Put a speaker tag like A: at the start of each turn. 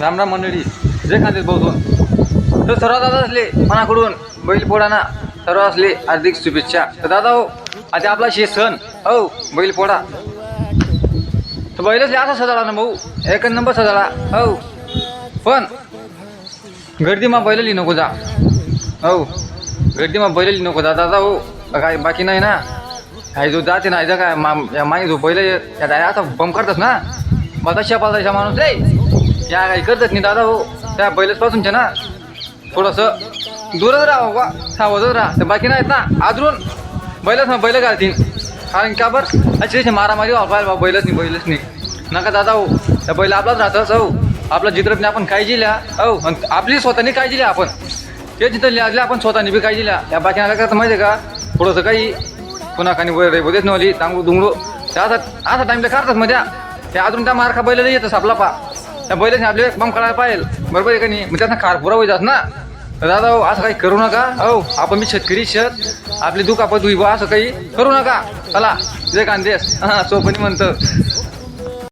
A: रामराम मंडळी. जे खांदेत बहुतून तर सर्वात दादा असले मनाकडून बैलपोळाना सर्व असले हार्दिक शुभेच्छा. तर दादा हो आता आपला शे सण. हो बैल पोळा तर बैलच असा सजाडा ना भाऊ. एक नंबर सजाडा हो. पण गर्दीमा बैल नको जा. हो. गर्दीमा बैल बैलली नको जा. दादा हो काय बाकी नाही ना. काय जो जाते ना जा काय मा मागे जो बैल या दाया आता बम करतात ना. मग तशा पालताशा माणूस रे या काही करतात नाही दादा हो त्या बैलच पासूनच्या ना थोडंसं दूरच राहा बा सावधच राहा. तर बाकी नाहीत ना आदरून बैलच ना बैल घालतील कारण का बरं? अशी मारामारी वापायला बा बैलच नाही बैलच नाही नका दादा हो त्या बैल आपलाच राहतच हो. आपला चित्रपणे आपण काळजी लिहा. हो आणि आपली स्वतःने काळजी लिहा आपण. ते जिथं लिहिले आपण स्वतःने बी काळजी लिहा. या बाकी काय करता माहिती आहे का? थोडंसं काही पुन्हा काही वगैरे बोलत नवली तांगडू दुंगडू त्या असा असा टाईमला करतात मग त्या. ते अजून त्या मारखा बैल येतच आपला पा. त्या बैलाने आपले बम करायला पाहिजे बरोबर आहे का नाही? मग त्यांना खार पुरा होईतात ना. दादा हो असं काही करू नका. हो आपण मी शेतकरी शेत. आपली दुखापत होई बा असं काही करू नका. चला जे कांदेस. हां सोपणी म्हणतं.